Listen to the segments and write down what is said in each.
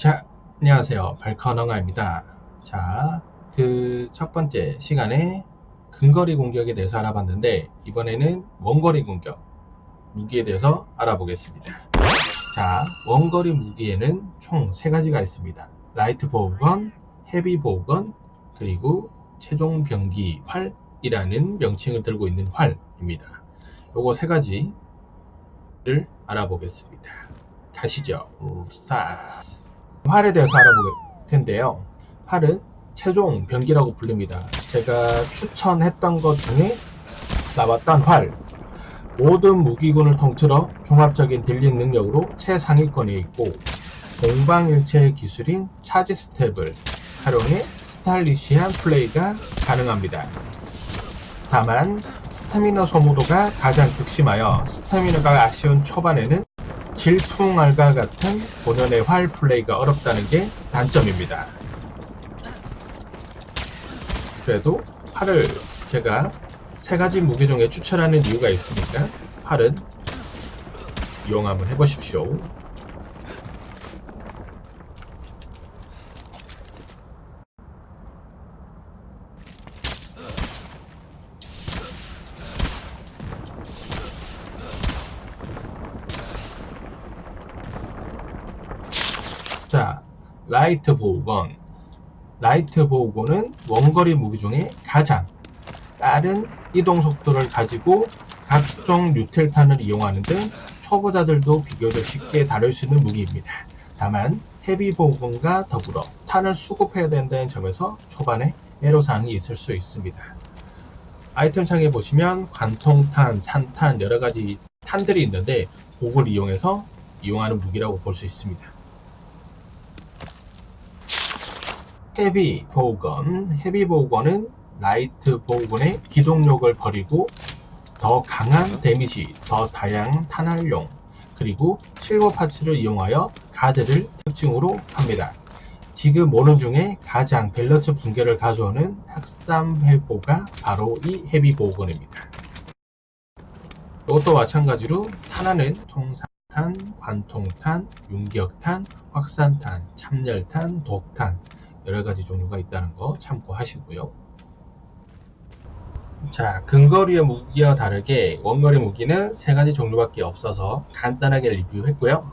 자, 안녕하세요. 발커너가입니다. 자, 그 첫 번째 시간에 근거리 공격에 대해서 알아봤는데, 이번에는 원거리 공격, 무기에 대해서 알아보겠습니다. 자, 원거리 무기에는 총 세 가지가 있습니다. 라이트 보우건, 헤비 보우건, 그리고 최종 병기 활이라는 명칭을 들고 있는 활입니다. 요거 세 가지를 알아보겠습니다. 가시죠. 스타트. 활에 대해서 알아볼 텐데요. 활은 최종 병기라고 불립니다. 제가 추천했던 것 중에 나왔던 활. 모든 무기군을 통틀어 종합적인 딜링 능력으로 최상위권에 있고 공방일체 기술인 차지 스텝을 활용해 스타일리시한 플레이가 가능합니다. 다만 스태미너 소모도가 가장 극심하여 스태미너가 아쉬운 초반에는 질풍알과 같은 본연의 활 플레이가 어렵다는 게 단점입니다. 그래도 활을 제가 세 가지 무기 중에 추천하는 이유가 있으니까 활은 이용 한번 해보십시오. 자, 라이트 보우건. 라이트 보우건은 원거리 무기 중에 가장 빠른 이동 속도를 가지고 각종 뉴텔탄을 이용하는 등 초보자들도 비교적 쉽게 다룰 수 있는 무기입니다. 다만 헤비 보우건과 더불어 탄을 수급해야 된다는 점에서 초반에 애로사항이 있을 수 있습니다. 아이템 창에 보시면 관통탄, 산탄 여러 가지 탄들이 있는데 그걸 이용해서 이용하는 무기라고 볼 수 있습니다. 헤비 보우건, 헤비 보우건은 라이트 보우건의 기동력을 버리고 더 강한 데미지, 더 다양한 탄활용, 그리고 실버 파츠를 이용하여 가드를 특징으로 합니다. 지금 모는 중에 가장 밸런스 붕괴를 가져오는 학삼 회보가 바로 이 헤비 보우건입니다. 이것도 마찬가지로 탄화는 통산탄, 관통탄, 윤격탄, 확산탄, 참열탄, 독탄 여러 가지 종류가 있다는 거 참고하시고요. 자, 근거리의 무기와 다르게 원거리 무기는 세 가지 종류밖에 없어서 간단하게 리뷰했고요.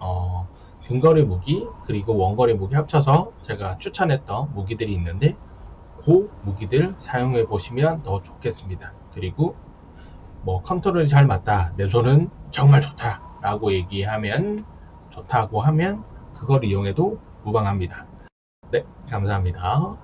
어, 근거리 무기 그리고 원거리 무기 합쳐서 제가 추천했던 무기들이 있는데 그 무기들 사용해 보시면 더 좋겠습니다. 그리고 뭐 컨트롤이 잘 맞다, 내 손은 정말 좋다라고 얘기하면 좋다고 하면 그걸 이용해도 무방합니다. 네, 감사합니다.